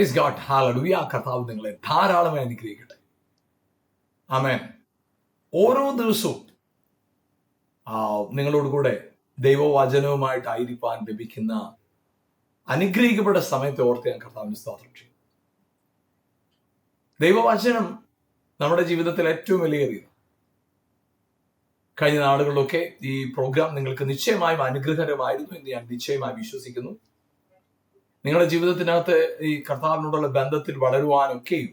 Praise God ഹാലലുയ കർത്താവ് നിങ്ങളെ ധാരാളമായി അനുഗ്രഹിക്കട്ടെ. ആമേൻ ഓരോ ദിവസവും നിങ്ങളോട് കൂടെ ദൈവവചനവുമായിട്ടായിരിക്കാൻ ലഭിക്കുന്ന അനുഗ്രഹിക്കപ്പെട്ട സമയത്തെ ഓർത്ത് ഞാൻ കർത്താവിന് സ്തോത്രം ചെയ്യും. ദൈവവചനം നമ്മുടെ ജീവിതത്തിൽ ഏറ്റവും വിലയേറിയത്. കഴിഞ്ഞ നാളുകളിലൊക്കെ ഈ പ്രോഗ്രാം നിങ്ങൾക്ക് നിശ്ചയമായും അനുഗ്രഹകരമായിരുന്നു എന്ന് ഞാൻ നിശ്ചയമായി വിശ്വസിക്കുന്നു. നിങ്ങളുടെ ജീവിതത്തിനകത്ത് ഈ കർത്താവിനോടുള്ള ബന്ധത്തിൽ വളരുവാനൊക്കെയും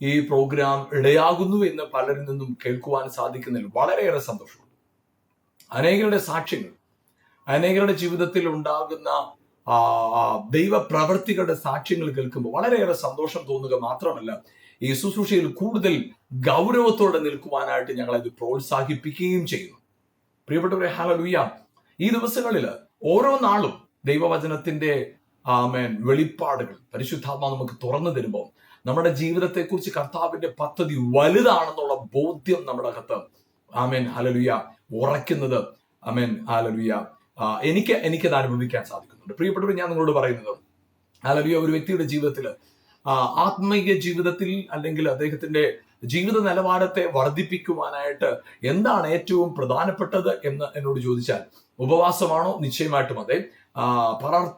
ഈ പ്രോഗ്രാം ഇടയാകുന്നു എന്ന് പലരിൽ നിന്നും കേൾക്കുവാൻ സാധിക്കുന്നതിൽ വളരെയേറെ സന്തോഷമുണ്ട്. അനേകരുടെ സാക്ഷ്യങ്ങൾ അനേകരുടെ ജീവിതത്തിൽ ഉണ്ടാകുന്ന ദൈവപ്രവർത്തികളുടെ സാക്ഷ്യങ്ങൾ കേൾക്കുമ്പോൾ വളരെയേറെ സന്തോഷം തോന്നുക മാത്രമല്ല ഈ ശുശ്രൂഷയിൽ കൂടുതൽ ഗൗരവത്തോടെ നിൽക്കുവാനായിട്ട് ഞങ്ങളത് പ്രോത്സാഹിപ്പിക്കുകയും ചെയ്യുന്നു. പ്രിയപ്പെട്ടവരെ ഹലലുയ്യ ഈ ദിവസങ്ങളിൽ ഓരോ നാളും ദൈവവചനത്തിന്റെ ആമേൻ. വെളിപ്പാടുകൾ. പരിശുദ്ധാത്മ നമുക്ക് തുറന്നു തരുമ്പോൾ നമ്മുടെ ജീവിതത്തെ കുറിച്ച് കർത്താവിന്റെ പദ്ധതി വലുതാണെന്നുള്ള ബോധ്യം നമ്മുടെ അകത്ത്. ആമേൻ. ഹലലുയ ഉറയ്ക്കുന്നത്. ആമേൻ. ഹലലുയ എനിക്ക് എനിക്കത് അനുഭവിക്കാൻ സാധിക്കുന്നുണ്ട്. പ്രിയപ്പെട്ടവർ ഞാൻ നിങ്ങളോട് പറയുന്നത് ഹലലുയ ഒരു വ്യക്തിയുടെ ജീവിതത്തിൽ ആത്മീയ ജീവിതത്തിൽ അല്ലെങ്കിൽ അദ്ദേഹത്തിന്റെ ജീവിത നിലവാരത്തെ വർദ്ധിപ്പിക്കുവാനായിട്ട് എന്താണ് ഏറ്റവും പ്രധാനപ്പെട്ടത് എന്ന് എന്നോട് ചോദിച്ചാൽ ഉപവാസമാണോ? നിശ്ചയമായിട്ടും അതെ.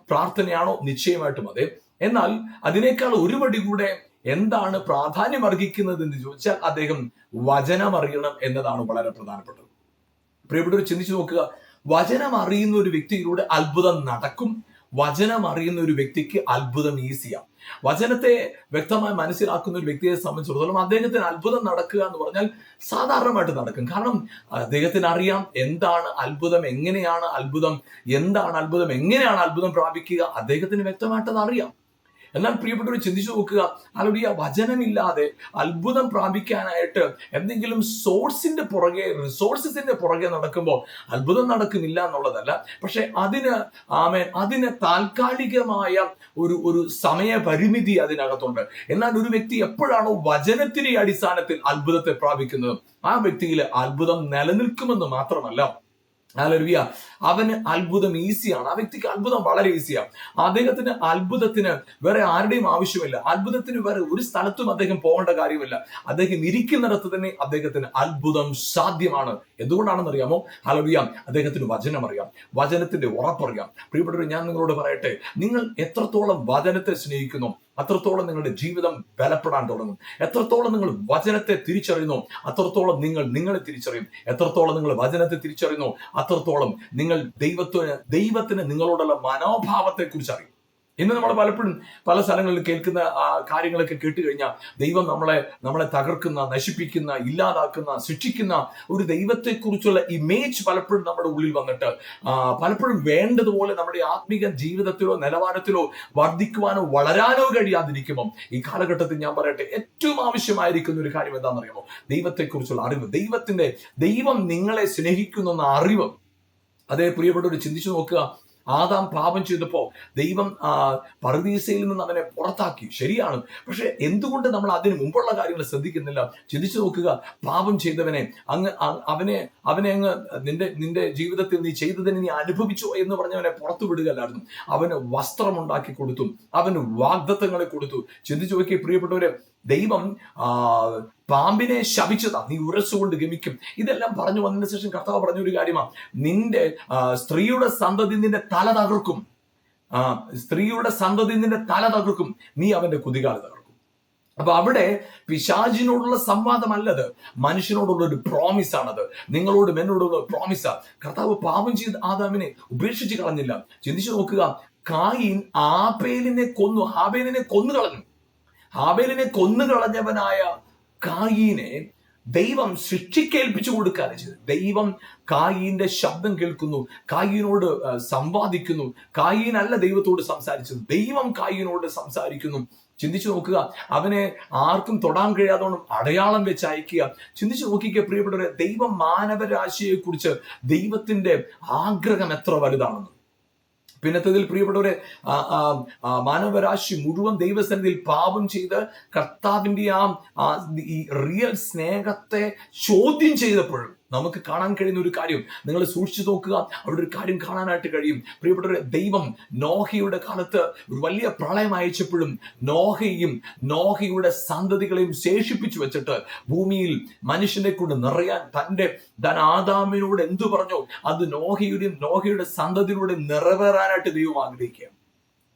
പ്രാർത്ഥനയാണോ നിശ്ചയമായിട്ടും അതെ. എന്നാൽ അതിനേക്കാൾ ഒരു പടി കൂടെ എന്താണ് പ്രാധാന്യം അർഹിക്കുന്നത് എന്ന് ചോദിച്ചാൽ അദ്ദേഹം വചനം അറിയണം എന്നതാണ് വളരെ പ്രധാനപ്പെട്ടത്. പ്രിയപ്പെട്ടവർ ചിന്തിച്ചു നോക്കുക. വചനം അറിയുന്ന ഒരു വ്യക്തിയിലൂടെ അത്ഭുതം നടക്കും. വചനം അറിയുന്ന ഒരു വ്യക്തിക്ക് അത്ഭുതം ഈസിയാണ് വചനത്തെ വ്യക്തമായി മനസ്സിലാക്കുന്ന ഒരു വ്യക്തിയെ സംബന്ധിച്ചിടത്തോളം അദ്ദേഹത്തിന് അത്ഭുതം നടക്കുക എന്ന് പറഞ്ഞാൽ സാധാരണമായിട്ട് നടക്കും. കാരണം അദ്ദേഹത്തിന് അറിയാം എന്താണ് അത്ഭുതം എങ്ങനെയാണ് അത്ഭുതം എന്താണ് അത്ഭുതം എങ്ങനെയാണ് അത്ഭുതം പ്രാപിക്കുക. അദ്ദേഹത്തിന് വ്യക്തമായിട്ട് അത് അറിയാം. എന്നാൽ പ്രിയപ്പെട്ടവർ ചിന്തിച്ചു നോക്കുക. അല്ലെങ്കിൽ ആ വചനമില്ലാതെ അത്ഭുതം പ്രാപിക്കാനായിട്ട് എന്തെങ്കിലും സോഴ്സിന്റെ പുറകെ റിസോഴ്സസിന്റെ പുറകെ നടക്കുമ്പോൾ അത്ഭുതം നടക്കുന്നില്ല എന്നുള്ളതല്ല. പക്ഷെ അതിന് ആമേൻ അതിന് താൽക്കാലികമായ ഒരു ഒരു സമയപരിമിതി അതിനകത്തുണ്ട്. എന്നാൽ ഒരു വ്യക്തി എപ്പോഴാണോ വചനത്തിന്റെ അടിസ്ഥാനത്തിൽ അത്ഭുതത്തെ പ്രാപിക്കുന്നത് ആ വ്യക്തിയിൽ അത്ഭുതം നിലനിൽക്കുമെന്ന് മാത്രമല്ല. ഹല്ലേലൂയ അവന് അത്ഭുതം ഈസിയാണ്. ആ വ്യക്തിക്ക് അത്ഭുതം വളരെ ഈസിയാണ് അദ്ദേഹത്തിന് അത്ഭുതത്തിന് വേറെ ആരുടെയും ആവശ്യമില്ല. അത്ഭുതത്തിന് വേറെ ഒരു സ്ഥലത്തും അദ്ദേഹം പോകേണ്ട കാര്യമില്ല. അദ്ദേഹം ഇരിക്കുന്നിടത്ത് തന്നെ അദ്ദേഹത്തിന് അത്ഭുതം സാധ്യമാണ്. എന്തുകൊണ്ടാണെന്ന് അറിയാമോ അലർവിയ അദ്ദേഹത്തിന് വചനം അറിയാം. വചനത്തിന്റെ ഉറപ്പറിയാം. പ്രിയപ്പെട്ടവർ ഞാൻ നിങ്ങളോട് പറയട്ടെ. നിങ്ങൾ എത്രത്തോളം വചനത്തെ സ്നേഹിക്കുന്നു? അത്രത്തോളം നിങ്ങളുടെ ജീവിതം ബലപ്പെടാൻ തുടങ്ങും. എത്രത്തോളം നിങ്ങൾ വചനത്തെ തിരിച്ചറിയുന്നു അത്രത്തോളം നിങ്ങൾ നിങ്ങളെ തിരിച്ചറിയും. എത്രത്തോളം നിങ്ങൾ വചനത്തെ തിരിച്ചറിയുന്നു അത്രത്തോളം നിങ്ങൾ ദൈവത്തിന് ദൈവത്തിന് നിങ്ങളോടുള്ള മനോഭാവത്തെ കുറിച്ച് അറിയും ഇന്ന് നമ്മൾ പലപ്പോഴും പല സ്ഥലങ്ങളിൽ കേൾക്കുന്ന കാര്യങ്ങളൊക്കെ കേട്ട് കഴിഞ്ഞാൽ ദൈവം നമ്മളെ നമ്മളെ തകർക്കുന്ന നശിപ്പിക്കുന്ന ഇല്ലാതാക്കുന്ന ശിക്ഷിക്കുന്ന ഒരു ദൈവത്തെക്കുറിച്ചുള്ള ഇമേജ് പലപ്പോഴും നമ്മുടെ ഉള്ളിൽ വന്നിട്ട് പലപ്പോഴും വേണ്ടതുപോലെ നമ്മുടെ ആത്മീക ജീവിതത്തിലോ നിലവാരത്തിലോ വർദ്ധിക്കുവാനോ വളരാനോ കഴിയാതിരിക്കുമ്പോൾ ഈ കാലഘട്ടത്തിൽ ഞാൻ പറയട്ടെ ഏറ്റവും ആവശ്യമായിരിക്കുന്ന ഒരു കാര്യം എന്താണെന്നറിയാമോ? ദൈവത്തെക്കുറിച്ചുള്ള അറിവ്. ദൈവത്തിന്റെ ദൈവം നിങ്ങളെ സ്നേഹിക്കുന്ന അറിവ്. അതേ പ്രിയപ്പെട്ടവർ ചിന്തിച്ചു നോക്കുക. ആദാം പാപം ചെയ്തപ്പോൾ ദൈവം ആ, പറുദീസയിൽ നിന്ന് അവനെ പുറത്താക്കി. ശരിയാണ്. പക്ഷെ എന്തുകൊണ്ട് നമ്മൾ അതിന് മുമ്പുള്ള കാര്യങ്ങൾ ശ്രദ്ധിക്കുന്നില്ല? ചിന്തിച്ചു നോക്കുക. പാപം ചെയ്തവനെ അങ്ങ് അവനെ അവനെ അങ്ങ് നിന്റെ നിന്റെ ജീവിതത്തിൽ നീ ചെയ്തതിന് നീ അനുഭവിച്ചു എന്ന് പറഞ്ഞവനെ പുറത്തു വിടുകയല്ലായിരുന്നു. അവന് വസ്ത്രം ഉണ്ടാക്കി കൊടുത്തു. അവന് വാഗ്ദത്തങ്ങളെ കൊടുത്തു. ചിന്തിച്ചു നോക്കി പ്രിയപ്പെട്ടവരെ ദൈവം പാമ്പിനെ ശപിച്ചതാ. നീ ഉരസുകൊണ്ട് ഗമിക്കും. ഇതെല്ലാം പറഞ്ഞു വന്നതിന് ശേഷം കർത്താവ് പറഞ്ഞ ഒരു കാര്യമാണ് നിന്റെ സ്ത്രീയുടെ സന്തതി നിന്റെ തല തകർക്കും. സ്ത്രീയുടെ സന്തതി നിന്റെ തല തകർക്കും. നീ അവന്റെ കുതികാല തകർക്കും. അപ്പൊ അവിടെ പിശാചിനോടുള്ള സംവാദമല്ലത്. മനുഷ്യനോടുള്ള ഒരു പ്രോമിസ് ആണത്. നിങ്ങളോടും എന്നോടുള്ള പ്രോമിസാ കർത്താവ് പാപം ചെയ്ത് ആദാമിനെ ഉപേക്ഷിച്ച് കളഞ്ഞില്ല. ചിന്തിച്ചു നോക്കുക. കായിൻ ആപേലിനെ കൊന്നു ആബേലിനെ കൊന്നു കളഞ്ഞു ഹാബേലിനെ കൊന്നുകളഞ്ഞവനായ കായീനെ ദൈവം ശിക്ഷിക്കേൽപ്പിച്ചു കൊടുക്കുകയാണ് ചെയ്തത്. ദൈവം കായീന്റെ ശബ്ദം കേൾക്കുന്നു കായീനോട് സംവാദിക്കുന്നു കായീനല്ല ദൈവത്തോട് സംസാരിച്ചു ദൈവം കായീനോട് സംസാരിക്കുന്നു. ചിന്തിച്ചു നോക്കുക അവനെ ആർക്കും തൊടാൻ കഴിയാതോണം അടയാളം വെച്ച് അയക്കുക ചിന്തിച്ചു നോക്കിക്കുക പ്രിയപ്പെട്ടവരെ ദൈവം മാനവരാശിയെ കുറിച്ച് ദൈവത്തിന്റെ ആഗ്രഹം എത്ര വലുതാണെന്ന്. പിന്നത്തതിൽ പ്രിയപ്പെട്ടവരെ മാനവരാശി മുഴുവൻ ദൈവസന്നിധിയിൽ പാപം ചെയ്ത് കർത്താവിന്റെ ആ, ഈ റിയൽ സ്നേഹത്തെ ചോദ്യം ചെയ്തപ്പോഴും നമുക്ക് കാണാൻ കഴിയുന്ന ഒരു കാര്യം. നിങ്ങൾ സൂക്ഷിച്ചു നോക്കുക. അവിടെ ഒരു കാര്യം കാണാനായിട്ട് കഴിയും. പ്രിയപ്പെട്ടവരെ ദൈവം നോഹയുടെ കാലത്ത് ഒരു വലിയ പ്രളയം അയച്ചപ്പോഴും നോഹയും നോഹയുടെ സന്തതികളെയും ശേഷിപ്പിച്ചു വെച്ചിട്ട് ഭൂമിയിൽ മനുഷ്യനെ കൊണ്ട് നിറയാൻ തന്റെ താൻ ആദാമിനോട് എന്തു പറഞ്ഞോ അത് നോഹയുടെയും നോഹയുടെ സന്തതിയിലൂടെ നിറവേറാനായിട്ട് ദൈവം ആഗ്രഹിക്കുക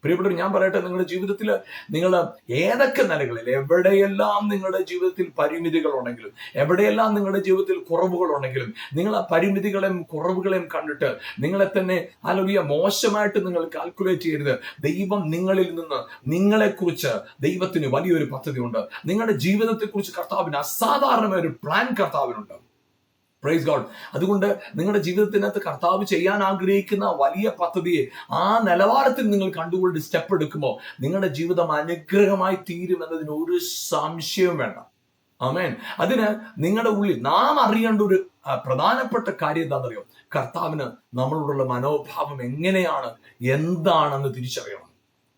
പ്രിയപ്പെട്ടവർ ഞാൻ പറയട്ടെ നിങ്ങളുടെ ജീവിതത്തിൽ നിങ്ങൾ ഏതൊക്കെ നിലകളിൽ എവിടെയെല്ലാം നിങ്ങളുടെ ജീവിതത്തിൽ പരിമിതികൾ ഉണ്ടെങ്കിലും എവിടെയെല്ലാം നിങ്ങളുടെ ജീവിതത്തിൽ കുറവുകൾ ഉണ്ടെങ്കിലും നിങ്ങൾ ആ പരിമിതികളെയും കുറവുകളെയും കണ്ടിട്ട് നിങ്ങളെ തന്നെ ആലോചിയ മോശമായിട്ട് നിങ്ങൾ കാൽക്കുലേറ്റ് ചെയ്യരുത്. ദൈവം നിങ്ങളിൽ നിന്ന് നിങ്ങളെക്കുറിച്ച് ദൈവത്തിന് വലിയൊരു പദ്ധതിയുണ്ട്. നിങ്ങളുടെ ജീവിതത്തെക്കുറിച്ച് കർത്താവിന് അസാധാരണമായ ഒരു പ്ലാൻ കർത്താവിനുണ്ട്. പ്രൈസ് ഗോഡ് അതുകൊണ്ട് നിങ്ങളുടെ ജീവിതത്തിനകത്ത് കർത്താവ് ചെയ്യാൻ ആഗ്രഹിക്കുന്ന വലിയ പദ്ധതിയെ ആ നിലവാരത്തിൽ നിങ്ങൾ കണ്ടുകൊണ്ട് സ്റ്റെപ്പ് എടുക്കുമ്പോൾ നിങ്ങളുടെ ജീവിതം അനുഗ്രഹമായി തീരുമെന്നതിന് ഒരു സംശയവും വേണ്ട. ആമേൻ അതിന് നിങ്ങളുടെ ഉള്ളിൽ നാം അറിയേണ്ട ഒരു പ്രധാനപ്പെട്ട കാര്യം എന്താണെന്നറിയോ? കർത്താവിന് നമ്മളോടുള്ള മനോഭാവം എങ്ങനെയാണ്? എന്താണെന്ന് തിരിച്ചറിയണം.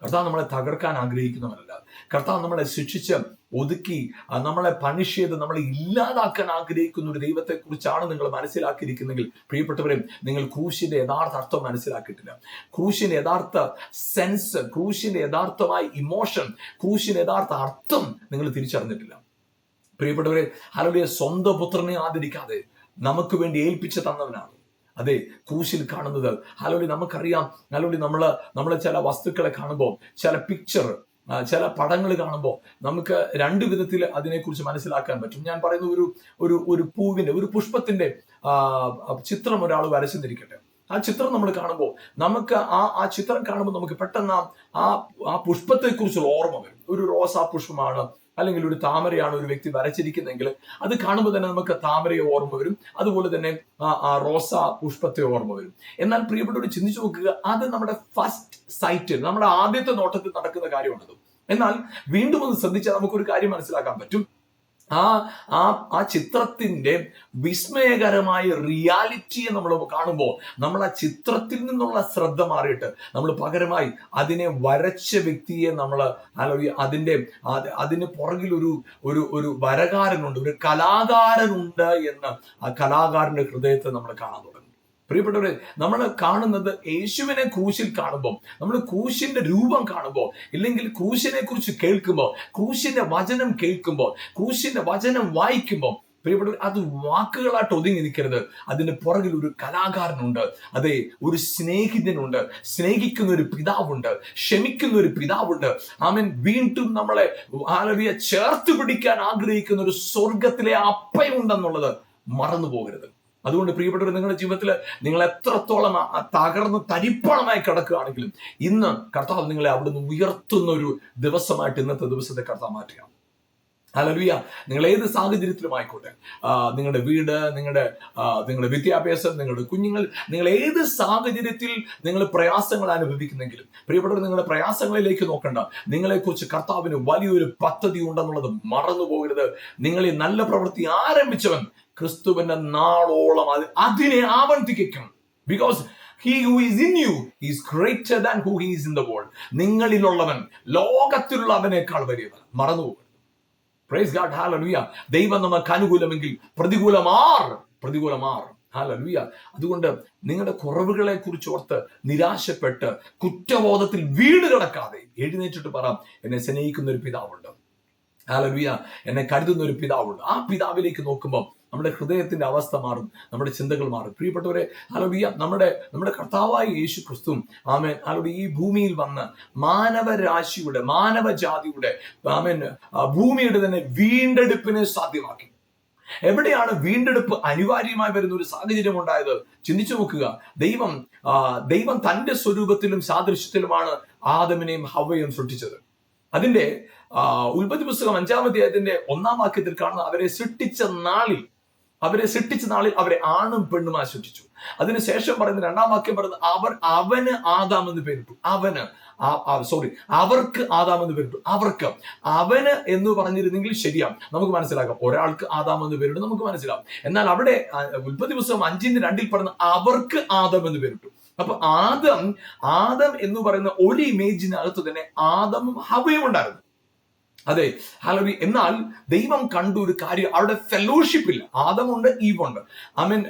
കർത്താവ് നമ്മളെ തകർക്കാൻ ആഗ്രഹിക്കുന്നവരല്ല കർത്താവ് നമ്മളെ ശിക്ഷിച്ച് ഒതുക്കി നമ്മളെ പണിഷ് ചെയ്ത് നമ്മളെ ഇല്ലാതാക്കാൻ ആഗ്രഹിക്കുന്ന ഒരു ദൈവത്തെ കുറിച്ചാണ് നിങ്ങൾ മനസ്സിലാക്കിയിരിക്കുന്നെങ്കിൽ പ്രിയപ്പെട്ടവരെ നിങ്ങൾ ക്രൂശിന്റെ യഥാർത്ഥ അർത്ഥം മനസ്സിലാക്കിയിട്ടില്ല. ക്രൂശിന്റെ യഥാർത്ഥ സെൻസ് ക്രൂശിന്റെ യഥാർത്ഥമായ ഇമോഷൻ ക്രൂശിന്റെ യഥാർത്ഥ അർത്ഥം നിങ്ങൾ തിരിച്ചറിഞ്ഞിട്ടില്ല. പ്രിയപ്പെട്ടവരെ ഹലോലിയ സ്വന്തം പുത്രനെ ആദരിക്കാതെ നമുക്ക് വേണ്ടി ഏൽപ്പിച്ച് തന്നവനാണ്. അതെ കൂശിൽ കാണുന്നത്. ഹലോലി നമുക്കറിയാം. ഹലോലി നമ്മൾ നമ്മളെ ചില വസ്തുക്കളെ കാണുമ്പോൾ ചില പിക്ചർ ചില പടങ്ങൾ കാണുമ്പോൾ നമുക്ക് രണ്ട് വിധത്തിൽ അതിനെക്കുറിച്ച് മനസ്സിലാക്കാൻ പറ്റും. ഞാൻ പറയുന്ന ഒരു ഒരു ഒരു പൂവിന്റെ ഒരു പുഷ്പത്തിന്റെ ചിത്രം ഒരാൾ വരച്ചെന്നിരിക്കട്ടെ ആ ചിത്രം നമ്മൾ കാണുമ്പോൾ നമുക്ക് ആ ആ ചിത്രം കാണുമ്പോൾ നമുക്ക് പെട്ടെന്ന് ആ- ആ പുഷ്പത്തെക്കുറിച്ചുള്ള പുഷ്പത്തെ ഓർമ്മ വരും. ഒരു റോസാ പുഷ്പമാണ് അല്ലെങ്കിൽ ഒരു താമരയാണ് ഒരു വ്യക്തി വരച്ചിരിക്കുന്നതെങ്കിൽ അത് കാണുമ്പോൾ തന്നെ നമുക്ക് താമരയെ ഓർമ്മ വരും. അതുപോലെ തന്നെ റോസാ പുഷ്പത്തെ ഓർമ്മ വരും. എന്നാൽ പ്രിയപ്പെട്ടവർ ചിന്തിച്ചു നോക്കുക അത് നമ്മുടെ ഫസ്റ്റ് സൈറ്റിൽ നമ്മുടെ ആദ്യത്തെ നോട്ടത്തിൽ നടക്കുന്ന കാര്യമാണത്. എന്നാൽ വീണ്ടും ഒന്ന് ശ്രദ്ധിച്ചാൽ നമുക്കൊരു കാര്യം മനസ്സിലാക്കാൻ പറ്റും. ആ ആ ആ ചിത്രത്തിന്റെ വിസ്മയകരമായ റിയാലിറ്റിയെ നമ്മൾ കാണുമ്പോൾ നമ്മൾ ആ ചിത്രത്തിൽ നിന്നുള്ള ശ്രദ്ധ മാറിയിട്ട് നമ്മൾ പകരമായി അതിനെ വരച്ച വ്യക്തിയെ നമ്മൾ ആലോചി അതിന്റെ അത് അതിന് പുറകിൽ ഒരു ഒരു വരകാരനുണ്ട് ഒരു കലാകാരനുണ്ട് എന്ന് ആ കലാകാരന്റെ ഹൃദയത്തെ നമ്മൾ കാണാൻ പ്രിയപ്പെട്ടവരെ നമ്മൾ കാണുന്നത് യേശുവിനെ ക്രൂശിൽ കാണുമ്പോൾ നമ്മൾ ക്രൂശിന്റെ രൂപം കാണുമ്പോൾ ഇല്ലെങ്കിൽ ക്രൂശിനെ കുറിച്ച് കേൾക്കുമ്പോൾ ക്രൂശിന്റെ വചനം കേൾക്കുമ്പോൾ ക്രൂശിന്റെ വചനം വായിക്കുമ്പോൾ പ്രിയപ്പെട്ടവർ അത് വാക്കുകളായിട്ട് ഒതുങ്ങി നിൽക്കരുത്. അതിന്റെ പുറകിൽ ഒരു കലാകാരനുണ്ട്. അതെ ഒരു സ്നേഹിതനുണ്ട്. സ്നേഹിക്കുന്ന ഒരു പിതാവുണ്ട്. ക്ഷമിക്കുന്ന ഒരു പിതാവുണ്ട്. ആമൻ. വീണ്ടും നമ്മളെ ആലവിയെ ചേർത്ത് പിടിക്കാൻ ആഗ്രഹിക്കുന്ന ഒരു സ്വർഗത്തിലെ അപ്പയുണ്ടെന്നുള്ളത് മറന്നു പോകരുത് അതുകൊണ്ട് പ്രിയപ്പെട്ടവർ നിങ്ങളുടെ ജീവിതത്തിൽ നിങ്ങൾ എത്രത്തോളം തകർന്ന് തരിപ്പണമായി കിടക്കുകയാണെങ്കിലും ഇന്ന് കർത്താവ് നിങ്ങളെ അവിടുന്ന് ഉയർത്തുന്ന ഒരു ദിവസമായിട്ട് ഇന്നത്തെ ദിവസത്തെ കർത്താവ് മാറ്റുക അലലുയ നിങ്ങൾ ഏത് സാഹചര്യത്തിലും ആയിക്കോട്ടെ. നിങ്ങളുടെ വീട് നിങ്ങളുടെ നിങ്ങളുടെ വിദ്യാഭ്യാസം നിങ്ങളുടെ കുഞ്ഞുങ്ങൾ നിങ്ങൾ ഏത് സാഹചര്യത്തിൽ നിങ്ങൾ പ്രയാസങ്ങൾ അനുഭവിക്കുന്നെങ്കിലും പ്രിയപ്പെട്ടവർ നിങ്ങളുടെ പ്രയാസങ്ങളിലേക്ക് നോക്കണ്ട. നിങ്ങളെക്കുറിച്ച് കർത്താവിന് വലിയൊരു പദ്ധതി ഉണ്ടെന്നുള്ളത് മറന്നു പോകരുത് നിങ്ങൾ ഈ നല്ല പ്രവൃത്തി ആരംഭിച്ചവൻ ക്രിസ്തുവിന്റെ നാളോളം അത് അതിനെ ആവർത്തിക്കും. Because he who is in you is greater than who he's in the world നിങ്ങളിലുള്ളവൻ ലോകത്തിലുള്ളവനേക്കാൾ വലിയവൻ. മറന്നു പ്രൈസ് ദൈവം നമുക്ക് അനുകൂലമെങ്കിൽ പ്രതികൂലമാർ പ്രതികൂലമാർ. ഹാലലുയ അതുകൊണ്ട് നിങ്ങളുടെ കുറവുകളെ കുറിച്ച് ഓർത്ത് നിരാശപ്പെട്ട് കുറ്റബോധത്തിൽ വീട് കിടക്കാതെ എഴുന്നേറ്റിട്ട് പറ എന്നെ സ്നേഹിക്കുന്ന ഒരു പിതാവുണ്ട്. ഹാലലുയ എന്നെ കരുതുന്ന ഒരു പിതാവുണ്ട്. ആ പിതാവിലേക്ക് നോക്കുമ്പോൾ നമ്മുടെ ഹൃദയത്തിന്റെ അവസ്ഥ മാറും നമ്മുടെ ചിന്തകൾ മാറും. പ്രിയപ്പെട്ടവരെ ഹലോഡിയ നമ്മുടെ നമ്മുടെ കർത്താവായ യേശു ക്രിസ്തുവും ആമേൻ ഹലോടി ഈ ഭൂമിയിൽ വന്ന് മാനവരാശിയുടെ മാനവജാതിയുടെ ആമേൻ ഭൂമിയുടെ തന്നെ വീണ്ടെടുപ്പിനെ സാധ്യമാക്കി. എവിടെയാണ് വീണ്ടെടുപ്പ് അനിവാര്യമായി വരുന്ന ഒരു സാഹചര്യം ഉണ്ടായത്? ചിന്തിച്ചു നോക്കുക. ദൈവം ദൈവം തന്റെ സ്വരൂപത്തിലും സാദൃശ്യത്തിലുമാണ് ആദമിനെയും ഹവയും സൃഷ്ടിച്ചത്. അതിന്റെ ഉൽപ്പത്തി പുസ്തകം അഞ്ചാമത്തെ അതിന്റെ ഒന്നാം വാക്യത്തിൽ കാണുന്ന അവരെ സൃഷ്ടിച്ച നാളിൽ അവരെ സൃഷ്ടിച്ച നാളിൽ അവരെ ആണും പെണ്ണുമായി സൃഷ്ടിച്ചു. അതിനുശേഷം പറയുന്ന രണ്ടാം വാക്യം പറയുന്നത് അവർ അവന് ആദാം എന്ന് പേരിട്ടു. അവന് സോറി അവർക്ക് ആദാം എന്ന് പേരിട്ടു. അവർക്ക് അവന് എന്ന് പറഞ്ഞിരുന്നെങ്കിൽ ശരിയാം. നമുക്ക് മനസ്സിലാക്കാം. ഒരാൾക്ക് ആദാം എന്ന് പേരിട്ടു നമുക്ക് മനസ്സിലാവും എന്നാൽ അവിടെ ഉൽപ്പത്തി പുസ്തകം അഞ്ചിന്റെ രണ്ടിൽ പറയുന്ന അവർക്ക് ആദം എന്ന് പേരിട്ടു. അപ്പൊ ആദം ആദം എന്ന് പറയുന്ന ഒരു ഇമേജിനകത്ത് തന്നെ ആദമും ഹവയും ഉണ്ടായിരുന്നു. അതെ ഹലോ എന്നാൽ ദൈവം കണ്ടു ഒരു കാര്യം. അവിടെ ഫെലോഷിപ്പ് ഇല്ല. ആദമുണ്ട് ഈവുണ്ട്. ഐ മീൻ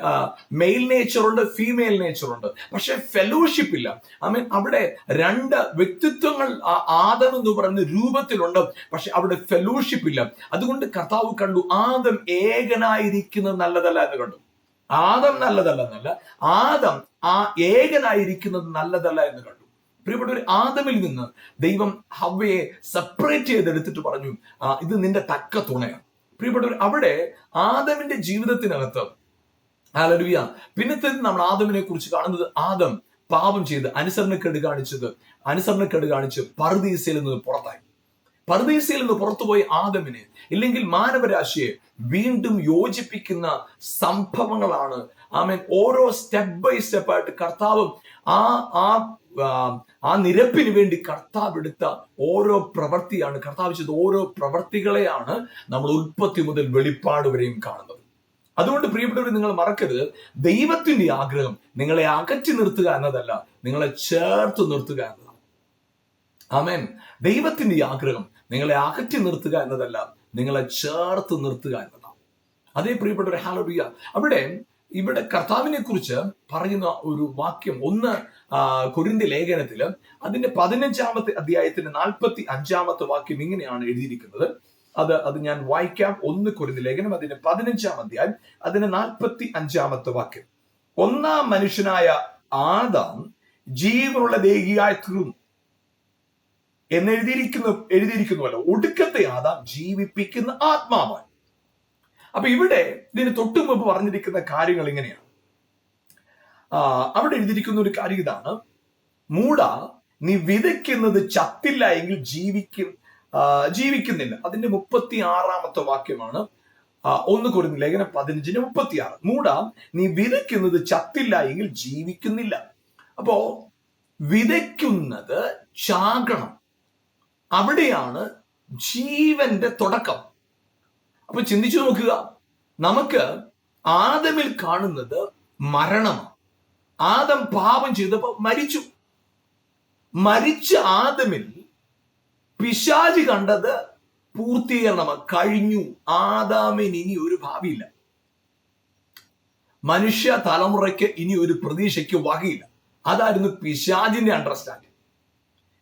മെയിൽ നേച്ചറുണ്ട് ഫീമെയിൽ നേച്ചറുണ്ട് പക്ഷെ ഫെലോഷിപ്പ് ഇല്ല. ഐ മീൻ അവിടെ രണ്ട് വ്യക്തിത്വങ്ങൾ ആദം എന്ന് പറയുന്ന രൂപത്തിലുണ്ട്. പക്ഷെ അവിടെ ഫെലോഷിപ്പ് ഇല്ല. അതുകൊണ്ട് കർത്താവ് കണ്ടു ആദം ഏകനായിരിക്കുന്നത് നല്ലതല്ല എന്ന് കണ്ടു. ആദം നല്ലതല്ല എന്നല്ല ആദം ആ ഏകനായിരിക്കുന്നത് നല്ലതല്ല എന്ന് കണ്ടു. പ്രിയപ്പെട്ടവർ ആദമിൽ നിന്ന് ദൈവം ഹവയെ സെപ്പറേറ്റ് ചെയ്തെടുത്തിട്ട് പറഞ്ഞു ഇത് നിന്റെ തക്ക തുണയാണ്. പ്രിയപ്പെട്ടവർ അവിടെ ആദമിന്റെ ജീവിതത്തിനകത്ത് ആലരുവിയ പിന്നത്തെ നമ്മൾ ആദമിനെ കുറിച്ച് കാണുന്നത് ആദം പാപം ചെയ്ത് അനുസരണക്കേട് കാണിച്ചത് അനുസരണക്കേട് കാണിച്ച് പറുദീസയിൽ നിന്ന് പുറത്തായി. പറുദീസയിൽ നിന്ന് പുറത്തുപോയി ആദമിനെ ഇല്ലെങ്കിൽ മാനവരാശിയെ വീണ്ടും യോജിപ്പിക്കുന്ന സംഭവങ്ങളാണ്. ആമേൻ. ഓരോ സ്റ്റെപ്പ് ബൈ സ്റ്റെപ്പ് ആയിട്ട് കർത്താവ് ആ ആ ആ, നിരപ്പിന് വേണ്ടി കർത്താവ് എടുത്ത ഓരോ പ്രവൃത്തിയാണ്. കർത്താവ് ചെയ്ത ഓരോ പ്രവൃത്തികളെയാണ് നമ്മൾ ഉൽപ്പത്തി മുതൽ വെളിപ്പാട് വരെയും കാണുന്നത്. അതുകൊണ്ട് പ്രിയപ്പെട്ടവർ നിങ്ങൾ മറക്കരുത്. ദൈവത്തിന്റെ ആഗ്രഹം നിങ്ങളെ അകറ്റി നിർത്തുക എന്നതല്ല നിങ്ങളെ ചേർത്ത് നിർത്തുക എന്നതാണ്. ആമേൻ. ദൈവത്തിന്റെ ആഗ്രഹം നിങ്ങളെ അകറ്റി നിർത്തുക എന്നതല്ല നിങ്ങളെ ചേർത്ത് നിർത്തുക എന്നതാണ്. അതേ പ്രിയപ്പെട്ടവർ ഹാലോബിയ അവിടെ ഇവിടെ കർത്താവിനെ കുറിച്ച് പറയുന്ന ഒരു വാക്യം ഒന്ന് കൊരിന്തി ലേഖനത്തിൽ അതിന്റെ പതിനഞ്ചാമത്തെ അധ്യായത്തിന്റെ നാൽപ്പത്തി അഞ്ചാമത്തെ വാക്യം ഇങ്ങനെയാണ് എഴുതിയിരിക്കുന്നത്. അത് അത് ഞാൻ വായിക്കാം. ഒന്ന് കൊരിന്തി ലേഖനം അതിന്റെ പതിനഞ്ചാം അധ്യായം അതിന്റെ നാൽപ്പത്തി അഞ്ചാമത്തെ വാക്യം. ഒന്നാം മനുഷ്യനായ ആദാം ജീവനുള്ള ദേഹിയായി തീർന്നു. എന്നെഴുതിയിരിക്കുന്നു എഴുതിയിരിക്കുന്നുവല്ലോ. ഒടുക്കത്തെ ആദാം ജീവിപ്പിക്കുന്ന ആത്മാവാണ് അപ്പൊ ഇവിടെ ഇതിന് തൊട്ടു മുമ്പ് പറഞ്ഞിരിക്കുന്ന കാര്യങ്ങൾ ഇങ്ങനെയാണ്. അവിടെ എഴുതിയിരിക്കുന്ന ഒരു കാര്യം ഇതാണ്. മൂട നീ വിതയ്ക്കുന്നത് ചത്തില്ല എങ്കിൽ ജീവിക്കും ജീവിക്കുന്നില്ല. അതിന്റെ മുപ്പത്തി ആറാമത്തെ വാക്യമാണ് ഒന്ന് കുറിഞ്ഞ ലേഖനം പതിനഞ്ചിന് മുപ്പത്തി ആറ് മൂട നീ വിതയ്ക്കുന്നത് ചത്തില്ല എങ്കിൽ ജീവിക്കുന്നില്ല. അപ്പോ വിതയ്ക്കുന്നത് ചാകണം. അവിടെയാണ് ജീവന്റെ തുടക്കം. അപ്പൊ ചിന്തിച്ചു നോക്കുക. നമുക്ക് ആദമിൽ കാണുന്നത് മരണമാണ്. ആദം പാപം ചെയ്തപ്പോ മരിച്ചു. മരിച്ച ആദമിൽ പിശാജ് കണ്ടത് പൂർത്തീകരണമാണ് കഴിഞ്ഞു. ആദാമിന് ഇനി ഒരു ഭാവിയില്ല. മനുഷ്യ തലമുറയ്ക്ക് ഇനി ഒരു പ്രതീക്ഷയ്ക്ക് വകയില്ല. അതായിരുന്നു പിശാജിന്റെ അണ്ടർസ്റ്റാൻഡിങ്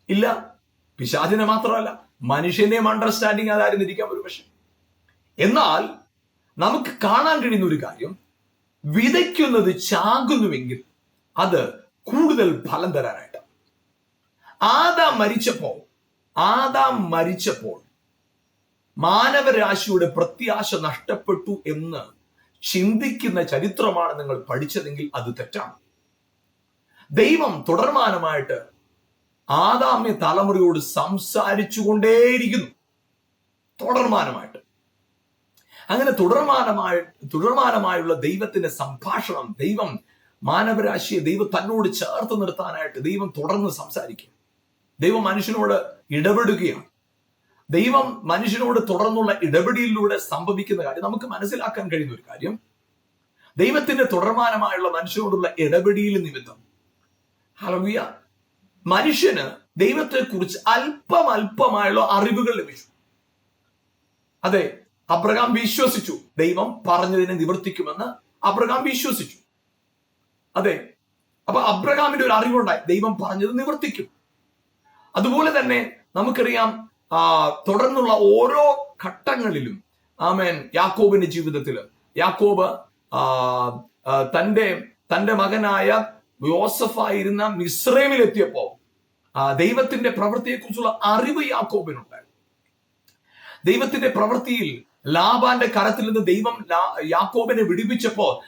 ഇല്ല പിശാജിനെ മാത്രമല്ല മനുഷ്യന്റെയും അണ്ടർസ്റ്റാൻഡിങ് അതായിരുന്നു ഇരിക്കാം ഒരു പക്ഷെ. എന്നാൽ നമുക്ക് കാണാൻ കഴിയുന്ന ഒരു കാര്യം വിതയ്ക്കുന്നത് ചാകുന്നുവെങ്കിൽ അത് കൂടുതൽ ഫലം തരാനായിട്ട്. ആദാം മരിച്ചപ്പോൾ ആദാം മരിച്ചപ്പോൾ മാനവരാശിയുടെ പ്രത്യാശ നഷ്ടപ്പെട്ടു എന്ന് ചിന്തിക്കുന്ന ചരിത്രമാണ് നിങ്ങൾ പഠിച്ചതെങ്കിൽ അത് തെറ്റാണ്. ദൈവം തുടർമാനമായിട്ട് ആദാമ്യ തലമുറയോട് സംസാരിച്ചുകൊണ്ടേയിരിക്കുന്നു. തുടർമാനമായിട്ട്. അങ്ങനെ തുടർമാനമായി തുടർമാനമായുള്ള ദൈവത്തിന്റെ സംഭാഷണം ദൈവം മാനവരാശിയെ ദൈവം തന്നോട് ചേർത്ത് നിർത്താനായിട്ട് ദൈവം തുടർന്ന് സംസാരിക്കും. ദൈവം മനുഷ്യനോട് ഇടപെടുകയാണ്. ദൈവം മനുഷ്യനോട് തുടർന്നുള്ള ഇടപെടലിലൂടെ സംഭവിക്കുന്ന കാര്യം നമുക്ക് മനസ്സിലാക്കാൻ കഴിയുന്ന ഒരു കാര്യം. ദൈവത്തിന്റെ തുടർമാനമായുള്ള മനുഷ്യനോടുള്ള ഇടപെടിയിൽ നിമിത്തം. ഹലവിയ മനുഷ്യന് ദൈവത്തെക്കുറിച്ച് അല്പം അല്പമായുള്ള അറിവുകൾ ലഭിച്ചു. അതെ അബ്രഹാം വിശ്വസിച്ചു ദൈവം പറഞ്ഞതിനെ നിവർത്തിക്കുമെന്ന് അബ്രഹാം വിശ്വസിച്ചു. അതെ. അപ്പൊ അബ്രഹാമിന്റെ ഒരു അറിവുണ്ടായി. ദൈവം പറഞ്ഞത് നിവർത്തിക്കും. അതുപോലെ തന്നെ നമുക്കറിയാം ആ തുടർന്നുള്ള ഓരോ ഘട്ടങ്ങളിലും ആമേൻ യാക്കോബിന്റെ ജീവിതത്തിൽ യാക്കോബ് തന്റെ തന്റെ മകനായ യോസഫായിരുന്ന മിസ്രൈമിലെത്തിയപ്പോ ദൈവത്തിന്റെ പ്രവൃത്തിയെക്കുറിച്ചുള്ള അറിവ് യാക്കോബിനുണ്ടായി. ദൈവത്തിന്റെ പ്രവൃത്തിയിൽ ലാബാന്റെ കരത്തിൽ നിന്ന് ദൈവം യാക്കോബിനെ വിടിവിച്ചപ്പോ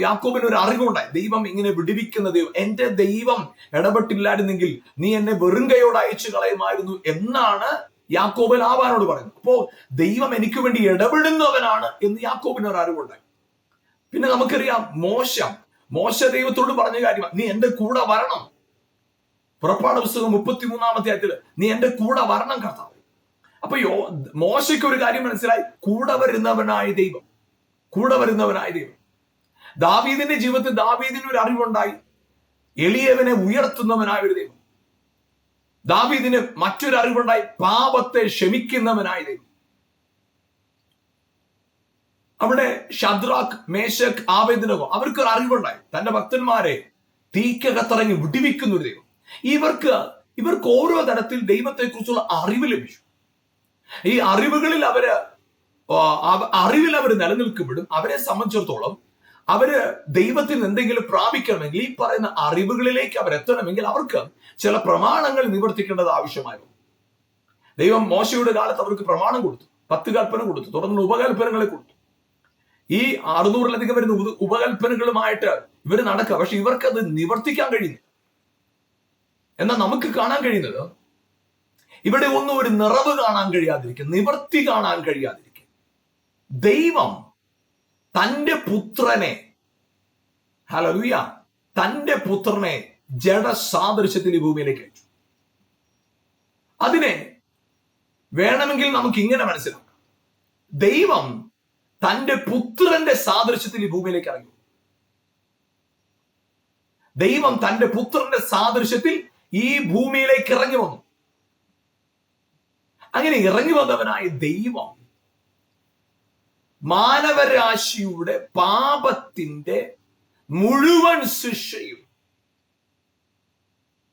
യാക്കോബിന് ഒരു അറിവുണ്ടായി. ദൈവം ഇങ്ങനെ വിടുവിക്കുന്ന ദൈവം എന്റെ ദൈവം ഇടപെട്ടില്ലായിരുന്നെങ്കിൽ നീ എന്നെ വെറും കൈയോട് അയച്ചു കളയുമായിരുന്നു എന്നാണ് യാക്കോബ് ലാബാനോട് പറയുന്നത്. അപ്പോ ദൈവം എനിക്ക് വേണ്ടി ഇടപെടുന്നവനാണ് എന്ന് യാക്കോബിന് ഒരു അറിവുണ്ടായി. പിന്നെ നമുക്കറിയാം മോശം. മോശ ദൈവത്തോട് പറഞ്ഞ കാര്യമാണ് നീ എന്റെ കൂടെ വരണം. പുറപ്പാട് പുസ്തകം മുപ്പത്തിമൂന്നാമത്തെ അധ്യായത്തിൽ നീ എന്റെ കൂടെ വരണം കർത്താവ്. അപ്പൊ യോ മോശയ്ക്ക് ഒരു കാര്യം മനസ്സിലായി. കൂടെ വരുന്നവനായ ദൈവം. കൂടെ വരുന്നവനായ ദൈവം. ദാവീദിന്റെ ജീവിതത്തിൽ ദാവീദിന് ഒരു അറിവുണ്ടായി. എളിയവനെ ഉയർത്തുന്നവനായ ഒരു ദൈവം. ദാവീദിന് മറ്റൊരു അറിവുണ്ടായി. പാപത്തെ ക്ഷമിക്കുന്നവനായ ദൈവം. അവിടെ ഷദ്രാഖ് മേശക് ആവേദനകോ അവർക്കൊരു അറിവുണ്ടായി. തന്റെ ഭക്തന്മാരെ തീക്കകത്തിറങ്ങി വിടിവിക്കുന്ന ഒരു ദൈവം. ഇവർക്ക് ഇവർക്ക് ഓരോ തരത്തിൽ ദൈവത്തെക്കുറിച്ചുള്ള അറിവ് ലഭിച്ചു. ഈ അറിവുകളിൽ അവർ അറിവിൽ അവർ നിലനിൽക്കുമ്പോഴും അവരെ സംബന്ധിച്ചിടത്തോളം അവർ ദൈവത്തിൽ നിന്ന് എന്തെങ്കിലും പ്രാപിക്കണമെങ്കിൽ ഈ പറയുന്ന അറിവുകളിലേക്ക് അവർ എത്തണമെങ്കിൽ അവർക്ക് ചില പ്രമാണങ്ങൾ നിവർത്തിക്കേണ്ടത് ആവശ്യമായിരുന്നു ദൈവം മോശയുടെ കാലത്ത് അവർക്ക് പ്രമാണം കൊടുത്തു പത്ത് കൽപ്പന കൊടുത്തു തുടർന്ന് ഉപകൽപ്പനകളെ കൊടുത്തു. ഈ അറുന്നൂറിലധികം വരുന്ന ഉപ- ഉപകൽപ്പനകളുമായിട്ട് ഇവർ നടക്കുക പക്ഷെ ഇവർക്ക് അത് നിവർത്തിക്കാൻ കഴിയുന്നു എന്നാൽ നമുക്ക് കാണാൻ കഴിയുന്നത് ഇവിടെ ഒന്നും ഒരു നിറവ് കാണാൻ കഴിയാതിരിക്കും നിവർത്തി കാണാൻ കഴിയാതിരിക്കും. ദൈവം തന്റെ പുത്രനെ ഹലോയ തന്റെ പുത്രനെ ജഡ സാദൃശ്യത്തിൽ ഭൂമിയിലേക്ക് അയച്ചു. അതിനെ വേണമെങ്കിൽ നമുക്ക് ഇങ്ങനെ മനസ്സിലാക്കാം. ദൈവം തന്റെ പുത്രന്റെ സാദൃശ്യത്തിൽ ഭൂമിയിലേക്ക് ഇറങ്ങി. ദൈവം തന്റെ പുത്രന്റെ സാദൃശ്യത്തിൽ ഈ ഭൂമിയിലേക്ക് ഇറങ്ങി വന്നു. അങ്ങനെ ഇറങ്ങി വന്നവനായ ദൈവം മാനവരാശിയുടെ പാപത്തിന്റെ മുഴുവൻ ശിക്ഷയും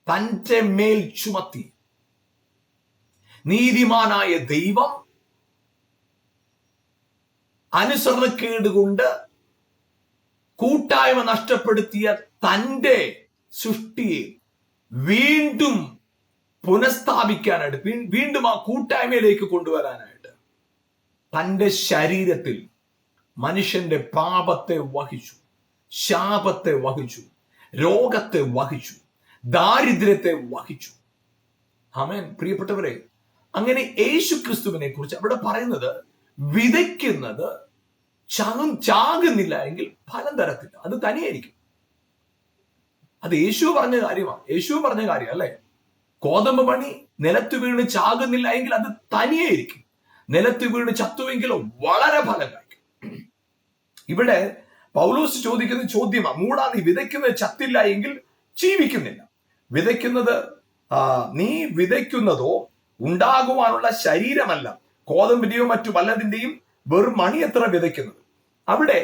തന്റെ മേൽ ചുമത്തി. നീതിമാനായ ദൈവം അനുസരണക്കേട് കൊണ്ട് കൂട്ടായ്മ നഷ്ടപ്പെടുത്തിയ തന്റെ സൃഷ്ടിയെ വീണ്ടും പുനഃസ്ഥാപിക്കാനായിട്ട് വീണ്ടും ആ കൂട്ടായ്മയിലേക്ക് കൊണ്ടുവരാനായിട്ട് തന്റെ ശരീരത്തിൽ മനുഷ്യന്റെ പാപത്തെ വഹിച്ചു ശാപത്തെ വഹിച്ചു രോഗത്തെ വഹിച്ചു ദാരിദ്ര്യത്തെ വഹിച്ചു. ആമേൻ. പ്രിയപ്പെട്ടവരെ അങ്ങനെ യേശു ക്രിസ്തുവിനെ കുറിച്ച് അവിടെ പറയുന്നത് വിതയ്ക്കുന്നത് ചാകും ചാകുന്നില്ല എങ്കിൽ ഫലം തരത്തില്ല. അത് തനിയായിരിക്കും. അത് യേശു പറഞ്ഞ കാര്യമാണ്. യേശു പറഞ്ഞ കാര്യം അല്ലെ കോതമ്പ് പണി നിലത്ത് വീണ് ചാകുന്നില്ല എങ്കിൽ അത് തനിയായിരിക്കും. നിലത്ത് വീണ് ചത്തുവെങ്കിലോ വളരെ ഫലം ഇവിടെ പൗലോസ് ചോദിക്കുന്ന ചോദ്യമാണ് മൂടാ നീ വിതയ്ക്കുന്നത് ചത്തില്ല എങ്കിൽ ജീവിക്കുന്നില്ല. വിതയ്ക്കുന്നത് നീ വിതയ്ക്കുന്നതോ ഉണ്ടാകുവാനുള്ള ശരീരമല്ല. കോതമ്പിന്റെയോ മറ്റു വല്ലതിന്റെയും വെറും മണി എത്ര വിതയ്ക്കുന്നത്. അവിടെ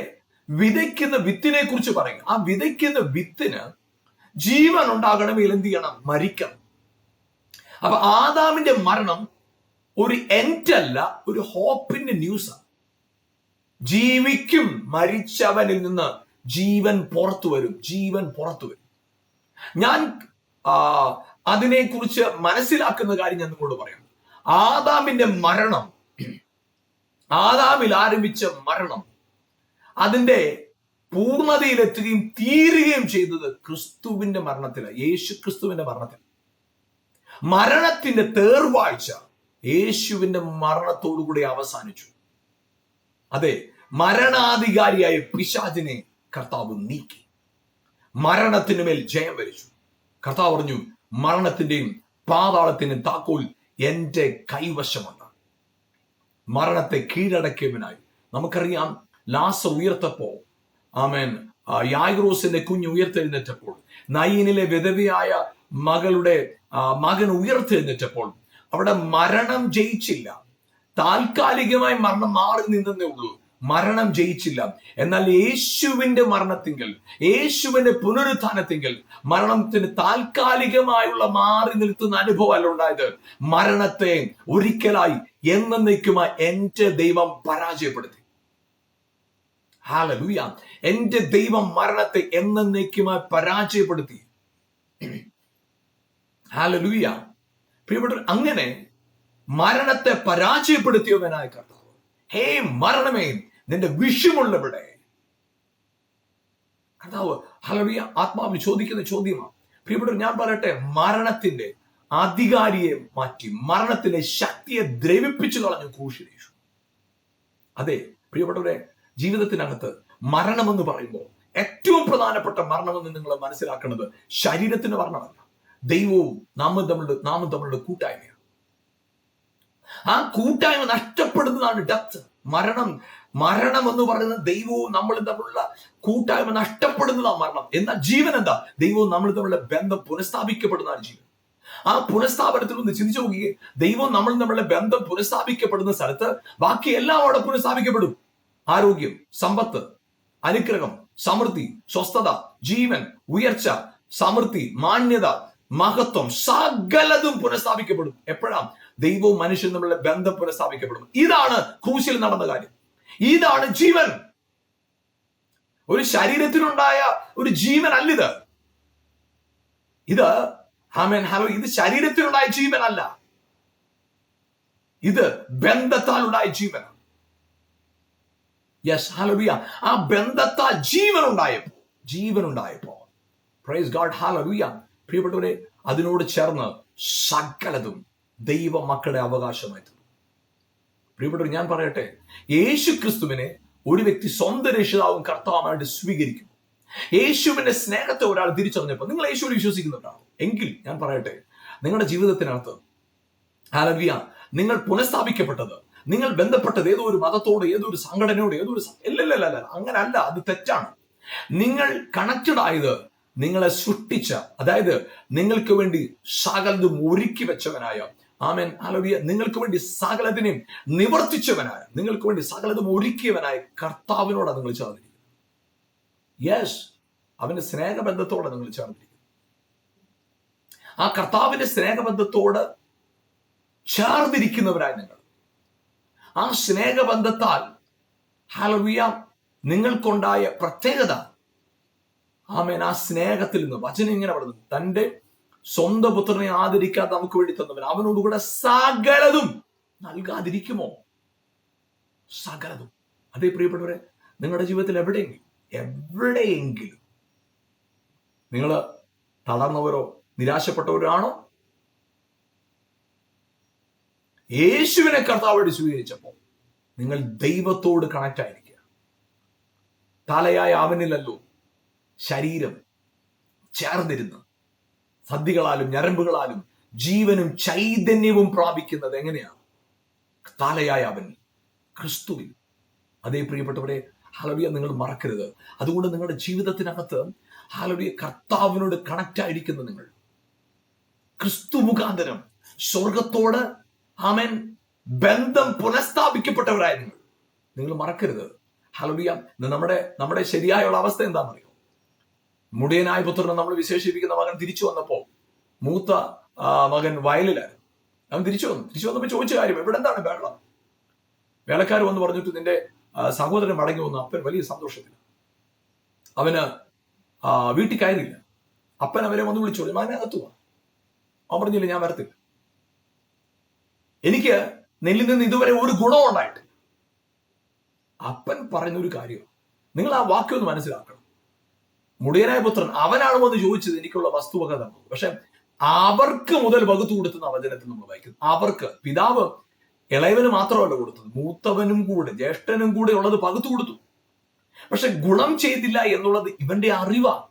വിതയ്ക്കുന്ന വിത്തിനെ കുറിച്ച് പറയും ആ വിതയ്ക്കുന്ന വിത്തിന് ജീവൻ ഉണ്ടാകണമെങ്കിൽ എന്ത് ചെയ്യണം? മരിക്കണം. അപ്പൊ ആദാമിന്റെ മരണം ഒരു എൻഡ് അല്ല ഒരു ഹോപ്പിന്റെ ന്യൂസാണ് ജീവിക്കും മരിച്ചവനിൽ നിന്ന് ജീവൻ പുറത്തു വരും ജീവൻ പുറത്തു വരും. ഞാൻ അതിനെക്കുറിച്ച് മനസ്സിലാക്കുന്ന കാര്യം ഞാൻ നിങ്ങളോട് പറയാം. ആദാമിന്റെ മരണം ആദാമിൽ ആരംഭിച്ച മരണം അതിന്റെ പൂർണതയിലെത്തുകയും തീരുകയും ചെയ്തത് ക്രിസ്തുവിന്റെ മരണത്തിലാണ് യേശു ക്രിസ്തുവിന്റെ മരണത്തിൽ മരണത്തിന്റെ തേർവാഴ്ച യേശുവിന്റെ മരണത്തോടുകൂടി അവസാനിച്ചു. അതെ മരണാധികാരിയായ പിശാചിനെ കർത്താവ് നീക്കി. മരണത്തിന് മേൽ ജയം വരിച്ചു. കർത്താവ് പറഞ്ഞു മരണത്തിന്റെയും പാതാളത്തിന്റെയും താക്കോൽ എന്റെ കൈവശമുണ്ട്. മരണത്തെ കീഴടക്കിയവനായി. നമുക്കറിയാം ലാസ ഉയർത്തപ്പോ ആമേൻ യാഗ്രോസിന്റെ കുഞ്ഞ് ഉയർത്തെഴുന്നേറ്റപ്പോൾ നയിനിലെ വിധവയായ മകളുടെ മകൻ ഉയർത്തെഴുന്നേറ്റപ്പോൾ അവിടെ മരണം ജയിച്ചില്ല. താൽക്കാലികമായി മരണം മാറി നിന്നേ ഉള്ളൂ. മരണം ജയിച്ചില്ല. എന്നാൽ യേശുവിന്റെ മരണത്തിങ്കിൽ യേശുവിന്റെ പുനരുത്ഥാനത്തിങ്കിൽ മരണത്തിന് താൽക്കാലികമായുള്ള മാറി നിൽക്കുന്ന അനുഭവം അല്ല ഉണ്ടായത്. മരണത്തെ ഒരിക്കലായി എന്നേക്കുമായി എന്റെ ദൈവം പരാജയപ്പെടുത്തി. എന്റെ ദൈവം മരണത്തെ എന്നേക്കുമായി പരാജയപ്പെടുത്തി. ഹാലലൂയ പ്രിയപ്പെട്ട അങ്ങനെ മരണത്തെ പരാജയപ്പെടുത്തിയവനായ കർത്താവ്. ഹേ മരണമേ നിന്റെ വിഷമുള്ളവിടെ കർത്താവ് ഹലവിയ ആത്മാവിന് ചോദിക്കുന്ന ചോദ്യമാണ്. പ്രിയപ്പെട്ട ഞാൻ പറയട്ടെ മരണത്തിന്റെ അധികാരിയെ മാറ്റി മരണത്തിന്റെ ശക്തിയെ ദ്രവിപ്പിച്ചു കളഞ്ഞു ക്രൂശിലേഷു അതെ പ്രിയപ്പെട്ടവരെ ജീവിതത്തിനകത്ത് മരണമെന്ന് പറയുമ്പോൾ ഏറ്റവും പ്രധാനപ്പെട്ട മരണമെന്ന് നിങ്ങൾ മനസ്സിലാക്കുന്നത് ശരീരത്തിന്റെ മരണമല്ല. ദൈവവും നാമും തമ്മിലുള്ള നാമും തമ്മിലുള്ള കൂട്ടായ്മയാണ്. ആ കൂട്ടായ്മ നഷ്ടപ്പെടുന്നതാണ് ഡെത്ത് മരണം മരണം എന്ന് പറയുന്നത് ദൈവവും നമ്മളും തമ്മിലുള്ള കൂട്ടായ്മ നഷ്ടപ്പെടുന്നതാണ് മരണം. എന്നാൽ ജീവൻ എന്താ? ദൈവവും നമ്മൾ തമ്മിലുള്ള ബന്ധം പുനഃസ്ഥാപിക്കപ്പെടുന്നതാണ് ജീവൻ. ആ പുനഃസ്ഥാപനത്തിൽ ഒന്ന് ചിന്തിച്ചു നോക്കിയേ. ദൈവം നമ്മൾ നമ്മളുടെ ബന്ധം പുനഃസ്ഥാപിക്കപ്പെടുന്ന സ്ഥലത്ത് ബാക്കി എല്ലാം അവിടെ പുനഃസ്ഥാപിക്കപ്പെടും. ആരോഗ്യം സമ്പത്ത് അനുഗ്രഹം സമൃദ്ധി സ്വസ്ഥത ജീവൻ ഉയർച്ച സമൃദ്ധി മാന്യത മഹത്വം സകലതും പുനഃസ്ഥാപിക്കപ്പെടും. എപ്പോഴാ? ദൈവവും മനുഷ്യനും തമ്മിലുള്ള ബന്ധം പുനഃസ്ഥാപിക്കപ്പെടും. ഇതാണ് ക്രൂശിൽ നടന്ന കാര്യം. ഇതാണ് ജീവൻ. ഒരു ശരീരത്തിനുണ്ടായ ഒരു ജീവൻ അല്ലിത് ഇത് ആമേൻ ഹലോ ഇത് ശരീരത്തിനുണ്ടായ ജീവനല്ല. ഇത് ബന്ധത്താൽ ഉണ്ടായ ജീവനാണ്. യെസ് ഹലലുയ ആ ബന്ധത്താൽ ജീവൻ ഉണ്ടായപ്പോ ജീവൻ ഉണ്ടായപ്പോ പ്രൈസ് ഗാഡ് ഹലലുയ പ്രിയപ്പെട്ടവരെ അതിനോട് ചേർന്ന് സകലതും ദൈവ മക്കളുടെ അവകാശമായി തീർന്നു. പ്രിയപ്പെട്ടവർ ഞാൻ പറയട്ടെ യേശു ക്രിസ്തുവിനെ ഒരു വ്യക്തി സ്വന്തം രക്ഷിതാവും കർത്താവുമായിട്ട് സ്വീകരിക്കും യേശുവിന്റെ സ്നേഹത്തെ ഒരാൾ തിരിച്ചറിഞ്ഞപ്പോൾ നിങ്ങൾ യേശുവിനെ വിശ്വസിക്കുന്നുണ്ടാവും. എങ്കിൽ ഞാൻ പറയട്ടെ നിങ്ങളുടെ ജീവിതത്തിനകത്ത് ഹാലവിയ നിങ്ങൾ പുനഃസ്ഥാപിക്കപ്പെട്ടത് നിങ്ങൾ ബന്ധപ്പെട്ടത് ഏതോ ഒരു മതത്തോട് ഏതോ ഒരു സംഘടനയോട് ഏതോ ഒരു അല്ലല്ല അങ്ങനല്ല അത് തെറ്റാണ്. നിങ്ങൾ കണക്റ്റഡ് ആയത് നിങ്ങളെ സൃഷ്ടിച്ച അതായത് നിങ്ങൾക്ക് വേണ്ടി സകലതും ഒരുക്കി വെച്ചവനായ ആമേൻ ആലോചിയ നിങ്ങൾക്ക് വേണ്ടി സകലതിനെയും നിവർത്തിച്ചവനായ നിങ്ങൾക്ക് വേണ്ടി സകലതും ഒരുക്കിയവനായ കർത്താവിനോടാണ് നിങ്ങൾ ചേർന്നിരിക്കുന്നത്. യെസ് അവന്റെ സ്നേഹബന്ധത്തോടെ നിങ്ങൾ ചേർന്നിരിക്കുന്നു. ആ കർത്താവിന്റെ സ്നേഹബന്ധത്തോട് ചേർന്നിരിക്കുന്നവരായി നിങ്ങൾ. ആ സ്നേഹബന്ധത്താൽ ഹാലോവിയ നിങ്ങൾക്കുണ്ടായ പ്രത്യേകത ആമേൻ. ആ സ്നേഹത്തിൽ നിന്ന് വചനം ഇങ്ങനെ പറഞ്ഞു തന്റെ സ്വന്തം പുത്രനെ ആദരിക്കാതെ നമുക്ക് വേണ്ടി തന്നവൻ അവനോടുകൂടെ സകലതും നൽകാതിരിക്കുമോ? സകലതും. അതേ പ്രിയപ്പെട്ടവരെ നിങ്ങളുടെ ജീവിതത്തിൽ എവിടെയെങ്കിലും എവിടെയെങ്കിലും നിങ്ങൾ തളർന്നവരോ നിരാശപ്പെട്ടവരോ ആണോ യേശുവിനെ കർത്താവോട് സ്വീകരിച്ചപ്പോൾ നിങ്ങൾ ദൈവത്തോട് കണക്ട് ആയിരിക്കുക. തലയായ അവനിലല്ലോ ശരീരം ചേർന്നിരുന്ന്. സന്ധികളാലും ഞരമ്പുകളാലും ജീവനും ചൈതന്യവും പ്രാപിക്കുന്നത് എങ്ങനെയാണ്? തലയായ അവൻ ക്രിസ്തുവിൽ. അതേ പ്രിയപ്പെട്ടവരെ ഹലവിയ നിങ്ങൾ മറക്കരുത്. അതുകൊണ്ട് നിങ്ങളുടെ ജീവിതത്തിനകത്ത് ഹലവിയ കർത്താവിനോട് കണക്റ്റ് ആയിരിക്കുന്നു നിങ്ങൾ. ക്രിസ്തു മുഖാന്തരം സ്വർഗത്തോട് ആമൻ ബന്ധം പുനഃസ്ഥാപിക്കപ്പെട്ടവരായ നിങ്ങൾ. നിങ്ങൾ മറക്കരുത്. ഹലവിയ നമ്മുടെ നമ്മുടെ ശരിയായുള്ള അവസ്ഥ എന്താണെന്നറിയോ? മുടിയനായ പുത്രനെ നമ്മൾ വിശേഷിപ്പിക്കുന്ന മകൻ തിരിച്ചു വന്നപ്പോൾ മൂത്ത മകൻ വയലിലായിരുന്നു. അവൻ തിരിച്ചു വന്നു. തിരിച്ചു വന്നപ്പോൾ ചോദിച്ച കാര്യം എവിടെ എന്താണ് വെള്ളം വേലക്കാർ വന്ന് പറഞ്ഞിട്ട് നിന്റെ സഹോദരൻ മടങ്ങി വന്നു. അപ്പൻ വലിയ സന്തോഷത്തിൽ അവന് വീട്ടിൽ കയറിയില്ല. അപ്പൻ അവരെ വന്ന് വിളിച്ചു മകനെ അകത്തു അവൻ പറഞ്ഞില്ല ഞാൻ വരത്തില്ല. എനിക്ക് നെല്ലിൽ നിന്ന് ഇതുവരെ ഒരു ഗുണവും ഉണ്ടായിട്ടില്ല. അപ്പൻ പറഞ്ഞൊരു കാര്യം നിങ്ങൾ ആ വാക്യം ഒന്ന് മനസ്സിലാക്കണം. മുടിയനായ പുത്രൻ അവനാണ് വന്ന് ചോദിച്ചത് എനിക്കുള്ള വസ്തുവക തന്നു. പക്ഷെ അവർക്ക് മുതൽ വകുത്തു കൊടുത്തുന്ന അവചനത്തിൽ നമ്മൾ വായിക്കുന്നു. അവർക്ക് പിതാവ് ഇളയവന് മാത്രമല്ല കൊടുത്തത് മൂത്തവനും കൂടെ ജ്യേഷ്ഠനും കൂടെ ഉള്ളത് പകുത്തു കൊടുത്തു. പക്ഷെ ഗുണം ചെയ്തില്ല എന്നുള്ളത് ഇവന്റെ അറിവാ.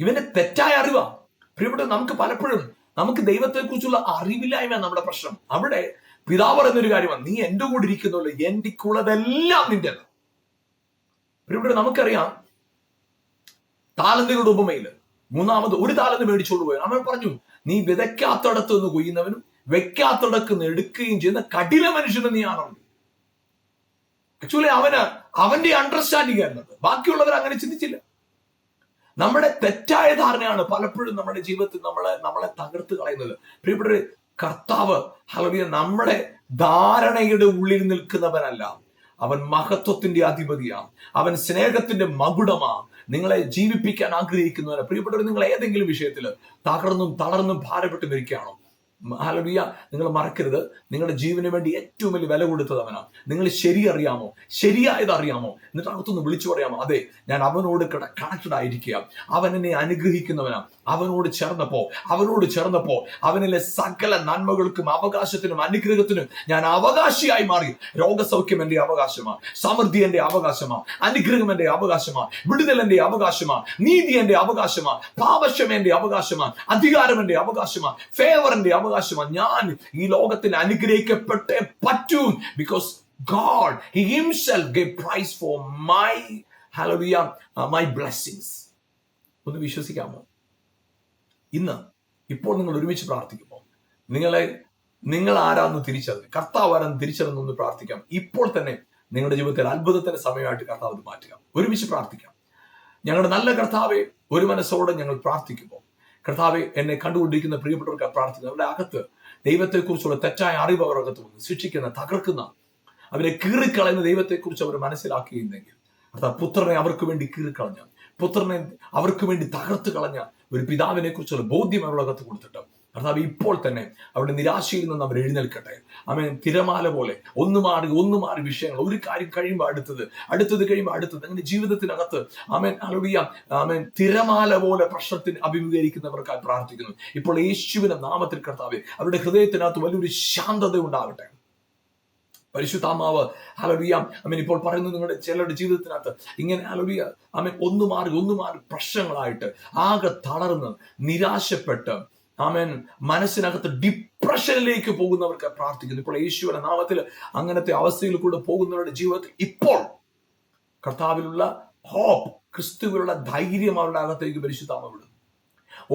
ഇവന്റെ തെറ്റായ അറിവാ. പ്രിയപ്പെട്ട നമുക്ക് പലപ്പോഴും നമുക്ക് ദൈവത്തെക്കുറിച്ചുള്ള അറിവില്ലായ്മ നമ്മുടെ പ്രശ്നം. അവിടെ പിതാവ് പറയുന്നൊരു കാര്യമാണ് നീ എന്റെ കൂടെ ഇരിക്കുന്നുള്ളൂ കുളതെല്ലാം നിന്റെ പ്രിയപ്പെട്ട നമുക്കറിയാം താലന്തികളുടെ ഉപമയിൽ മൂന്നാമത് ഒരു താലന്ത് മേടിച്ചോണ്ട് പോയി. നമ്മൾ പറഞ്ഞു നീ വിതയ്ക്കാത്തടത്ത് നിന്ന് കൊയ്യുന്നവനും വെക്കാത്തടക്ക് എടുക്കുകയും ചെയ്യുന്ന കഠിന മനുഷ്യന് നീ ആണോ ആക്ച്വലി അവന് അവന്റെ അണ്ടർസ്റ്റാൻഡിങ് ആയിരുന്നത്. ബാക്കിയുള്ളവർ അങ്ങനെ ചിന്തിച്ചില്ല. നമ്മുടെ തെറ്റായ ധാരണയാണ് പലപ്പോഴും നമ്മുടെ ജീവിതത്തിൽ നമ്മളെ നമ്മളെ തകർത്ത് കളയുന്നത്. പ്രിയപ്പെട്ട കർത്താവ് ഹലവിയ നമ്മുടെ ധാരണയുടെ ഉള്ളിൽ നിൽക്കുന്നവനല്ല. അവൻ മഹത്വത്തിന്റെ അധിപതിയാണ്. അവൻ സ്നേഹത്തിന്റെ മകുടമാ നിങ്ങളെ ജീവിപ്പിക്കാൻ ആഗ്രഹിക്കുന്നവരെ പ്രിയപ്പെട്ടവർ നിങ്ങൾ ഏതെങ്കിലും വിഷയത്തിൽ തകർന്നും തളർന്നും ഭാരപ്പെട്ടും ഇരിക്കുകയാണോ ഹലവിയ നിങ്ങൾ മറക്കരുത്. നിങ്ങളുടെ ജീവന് വേണ്ടി ഏറ്റവും വലിയ വില കൊടുത്തത് അവനാണ് നിങ്ങൾ ശരി അറിയാമോ? ശരിയായത് അറിയാമോ? എന്നിട്ട് അകത്തൊന്ന് വിളിച്ചു പറയാമോ? അതെ ഞാൻ അവനോട് കട കണക്റ്റഡ് ആയിരിക്കുക. അവൻ എന്നെ അനുഗ്രഹിക്കുന്നവനാ. അവനോട് ചേർന്നപ്പോ അവനോട് ചേർന്നപ്പോ അവനിലെ സകല നന്മകൾക്കും അവകാശത്തിനും അനുഗ്രഹത്തിനും ഞാൻ അവകാശിയായി മാറി. രോഗസൗഖ്യം എന്റെ അവകാശമാ. സമൃദ്ധി എന്റെ അവകാശമാ. അനുഗ്രഹം എന്റെ അവകാശമാ. വിടുതൽ എന്റെ അവകാശമാ. നീതി എന്റെ അവകാശമാ. പാപക്ഷം എന്റെ അവകാശമാ. അധികാരം എന്റെ അവകാശമാ. ഫേവർ എന്റെ അവകാശമാണ്. ഞാൻ ഈ ലോകത്തിൽ അനുഗ്രഹിക്കപ്പെട്ടേ പറ്റൂ because God he praise for my ഹലോറിയ my blessings ഒന്ന് വിശ്വസിക്കാമോ? ഇന്ന് ഇപ്പോൾ നിങ്ങൾ ഒരുമിച്ച് പ്രാർത്ഥിക്കുമ്പോൾ നിങ്ങളെ നിങ്ങൾ ആരാന്ന് തിരിച്ചറിഞ്ഞ് കർത്താവ് ആരാന്ന് തിരിച്ചറിഞ്ഞൊന്ന് പ്രാർത്ഥിക്കാം. ഇപ്പോൾ തന്നെ നിങ്ങളുടെ ജീവിതത്തിൽ അത്ഭുതത്തിന്റെ സമയമായിട്ട് കർത്താവ് മാറ്റുക. ഒരുമിച്ച് പ്രാർത്ഥിക്കാം. ഞങ്ങളുടെ നല്ല കർത്താവെ ഒരു മനസ്സോടെ ഞങ്ങൾ പ്രാർത്ഥിക്കുമ്പോൾ കർത്താവെ എന്നെ കണ്ടുകൊണ്ടിരിക്കുന്ന പ്രിയപ്പെട്ടവർക്ക് പ്രാർത്ഥിക്കുന്നു. അവരുടെ അകത്ത് ദൈവത്തെക്കുറിച്ചുള്ള തെറ്റായ അറിവ് അവരുടെ അകത്ത് വന്ന് ശിക്ഷിക്കുന്ന തകർക്കുന്ന അവരെ കീറിക്കളയുന്ന ദൈവത്തെക്കുറിച്ച് അവർ മനസ്സിലാക്കിയിരുന്നെങ്കിൽ അർത്ഥാ പുത്രനെ അവർക്ക് വേണ്ടി കീറിക്കളഞ്ഞ പുത്രനെ അവർക്ക് വേണ്ടി തകർത്ത് കളഞ്ഞ ഒരു പിതാവിനെ കുറിച്ചുള്ള ബോധ്യം അവരുടെ അകത്ത് കൊടുത്തിട്ട് കർത്താവ് ഇപ്പോൾ തന്നെ അവരുടെ നിരാശയിൽ നിന്ന് അവർ എഴുന്നേൽക്കട്ടെ. അവൻ തിരമാല പോലെ ഒന്ന് മാറി ഒന്ന് മാറി വിഷയങ്ങൾ. ഒരു കാര്യം കഴിയുമ്പോൾ അടുത്തത് അടുത്തത് കഴിയുമ്പോൾ അടുത്തത്. അങ്ങനെ ജീവിതത്തിനകത്ത് അവൻ അലുടിയ അവൻ തിരമാല പോലെ പ്രശ്നത്തിന് അഭിമുഖീകരിക്കുന്നവർക്കായി പ്രാർത്ഥിക്കുന്നു. ഇപ്പോൾ യേശുവിന്റെ നാമത്തിൽ കർത്താവ് അവരുടെ ഹൃദയത്തിനകത്ത് വലിയൊരു ശാന്തത ഉണ്ടാകട്ടെ പരിശുദ്ധാമാവ് അലറിയ അമ്മൻ ഇപ്പോൾ പറയുന്നു നിങ്ങളുടെ ചിലരുടെ ജീവിതത്തിനകത്ത് ഇങ്ങനെ അലറിയ അമീൻ ഒന്ന് മാറി ഒന്ന് മാറി പ്രശ്നങ്ങളായിട്ട് ആകെ തളർന്ന് നിരാശപ്പെട്ട് ആമേൻ. മനസ്സിനകത്ത് ഡിപ്രഷനിലേക്ക് പോകുന്നവർക്ക് പ്രാർത്ഥിക്കുന്നു. ഇപ്പോൾ യേശുവിന്റെ നാമത്തിൽ അങ്ങനത്തെ അവസ്ഥയിൽ കൂടെ പോകുന്നവരുടെ ജീവിതത്തിൽ ഇപ്പോൾ കർത്താവിലുള്ള ഹോപ്പ് ക്രിസ്തുവിലുള്ള ധൈര്യം അവരുടെ അകത്തേക്ക് പരിശുദ്ധാമ വിടുന്നു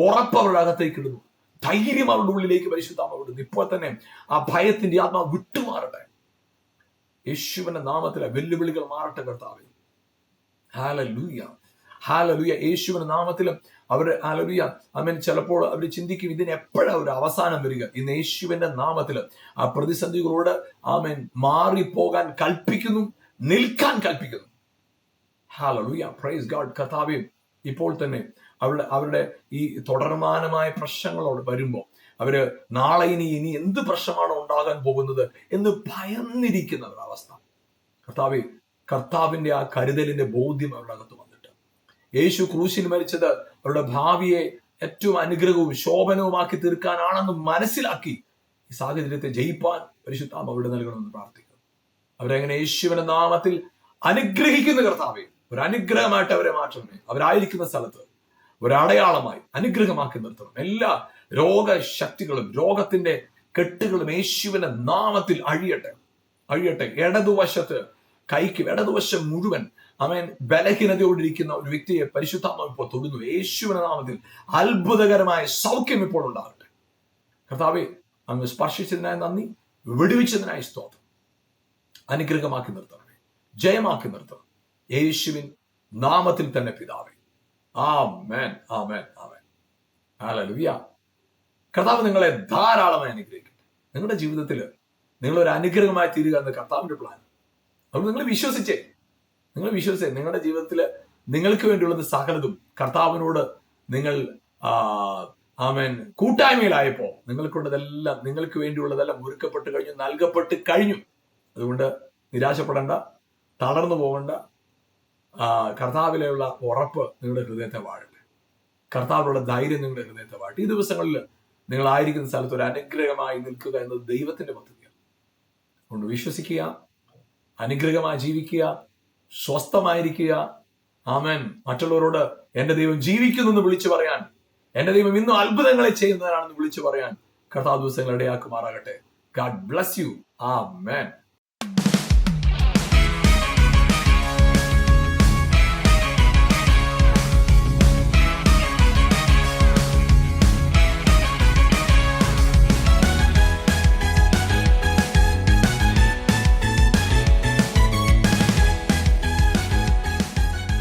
ഉറപ്പ് അവരുടെ അകത്തേക്ക് ഇടുന്നു. ധൈര്യം അവരുടെ ഉള്ളിലേക്ക് പരിശുദ്ധാമ വിടുന്നു ഇപ്പോൾ തന്നെ ആ ഭയത്തിന്റെ ആത്മാവ് വിട്ടുമാറട്ടെ. യേശുവിന്റെ നാമത്തിലെ വെല്ലുവിളികൾ മാറട്ടെ കർത്താവ്. ഹാലലൂയ ഹാലലൂയ യേശുവിന്റെ നാമത്തിലും അവർ അലറിയ അമൻ ചിലപ്പോൾ അവർ ചിന്തിക്കും ഇതിന് എപ്പോഴാ ഒരു അവസാനം വരിക? ഇന്ന് യേശുവിന്റെ നാമത്തിൽ ആ പ്രതിസന്ധികളോട് ആമൻ മാറിപ്പോകാൻ കൽപ്പിക്കുന്നു നിൽക്കാൻ കൽപ്പിക്കുന്നു. ഹാലലൂയ പ്രൈസ് ഗാഡ് കഥാവ്യം ഇപ്പോൾ തന്നെ അവരുടെ അവരുടെ ഈ തുടർമാനമായ പ്രശ്നങ്ങളോട് വരുമ്പോൾ അവർ നാളെ ഇനി ഇനി എന്ത് പ്രശ്നമാണ് ഉണ്ടാകാൻ പോകുന്നത് എന്ന് ഭയന്നിരിക്കുന്ന അവസ്ഥ കർത്താവ് കർത്താവിന്റെ ആ കരുതലിന്റെ ബോധ്യം അവരുടെ അകത്ത് യേശു ക്രൂശിൽ മരിച്ചത് അവരുടെ ഭാവിയെ ഏറ്റവും അനുഗ്രഹവും ശോഭനവുമാക്കി തീർക്കാനാണെന്ന് മനസ്സിലാക്കി ഈ സാഹചര്യത്തെ ജയിപ്പാൻ പരിശുദ്ധാമ അവിടെ നൽകണമെന്ന് പ്രാർത്ഥിക്കുന്നു. അവരെങ്ങനെ യേശുവിന്റെ നാമത്തിൽ അനുഗ്രഹിക്കുന്ന കർത്താവെ ഒരു അനുഗ്രഹമായിട്ട് അവരെ മാറ്റണമേ. അവരായിരിക്കുന്ന സ്ഥലത്ത് ഒരടയാളമായി അനുഗ്രഹമാക്കി നിർത്തണം. എല്ലാ രോഗശക്തികളും രോഗത്തിന്റെ കെട്ടുകളും യേശുവിന്റെ നാമത്തിൽ അഴിയട്ടെ. അഴിയട്ടെ. ഇടതുവശത്ത് കൈക്ക് ഇടതുവശം മുഴുവൻ അവൻ ബലഹീനതയോടിരിക്കുന്ന ഒരു വ്യക്തിയെ പരിശുദ്ധാത്മാവ് ഇപ്പോൾ തൊടുന്നു. യേശുവിന്റെ നാമത്തിൽ അത്ഭുതകരമായ സൗഖ്യം ഇപ്പോൾ ഉണ്ടാകട്ടെ. കർത്താവെ അങ്ങ് സ്പർശിച്ചതിനായി നന്ദി. വെടിവിച്ചതിനായി സ്തോത്രം. അനുഗ്രഹമാക്കി നിർത്തണമേ. ജയമാക്കി നിർത്തണം. യേശുവിൻ നാമത്തിൽ തന്നെ പിതാവേ. മേൻ ആ മേൻ ഹല്ലേലൂയ. കർത്താവ് നിങ്ങളെ ധാരാളമായി അനുഗ്രഹിക്കട്ടെ. നിങ്ങളുടെ ജീവിതത്തിൽ നിങ്ങളൊരു അനുഗ്രഹമായി തീരുക എന്ന കർത്താവിന്റെ പ്ലാൻ അതുകൊണ്ട് നിങ്ങൾ വിശ്വസിച്ചേ. നിങ്ങൾ വിശ്വസിച്ച് നിങ്ങളുടെ ജീവിതത്തിൽ നിങ്ങൾക്ക് വേണ്ടിയുള്ളത് സകലതും കർത്താവിനോട് നിങ്ങൾ ആമേൻ കൂട്ടായ്മയിലായപ്പോ നിങ്ങൾക്കുള്ളതെല്ലാം നിങ്ങൾക്ക് വേണ്ടിയുള്ളതെല്ലാം ഒരുക്കപ്പെട്ട് കഴിഞ്ഞു നൽകപ്പെട്ട് കഴിഞ്ഞു. അതുകൊണ്ട് നിരാശപ്പെടേണ്ട തളർന്നു പോകേണ്ട. കർത്താവിലുള്ള ഉറപ്പ് നിങ്ങളുടെ ഹൃദയത്തെ വാഴട്ടെ. കർത്താവിലുള്ള ധൈര്യം നിങ്ങളുടെ ഹൃദയത്തെ വാഴട്ടെ. ഈ ദിവസങ്ങളിൽ നിങ്ങളായിരിക്കുന്ന സ്ഥലത്ത് ഒരു അനുഗ്രഹമായി നിൽക്കുക എന്നത് ദൈവത്തിന്റെ പദ്ധതിയാണ്. അതുകൊണ്ട് വിശ്വസിക്കുക അനുഗ്രഹമായി ജീവിക്കുക സ്വസ്ഥമായിരിക്കുക. ആമേൻ. മറ്റുള്ളവരോട് എന്റെ ദൈവം ജീവിക്കുന്നു എന്ന് വിളിച്ചു പറയാൻ എന്റെ ദൈവം ഇന്നും അത്ഭുതങ്ങളെ ചെയ്യുന്നവരാണെന്ന് വിളിച്ചു പറയാൻ കഥാ ദിവസങ്ങൾ ഇടയാക്കുമാറാകട്ടെ. ഗാഡ് ബ്ലസ് യു ആ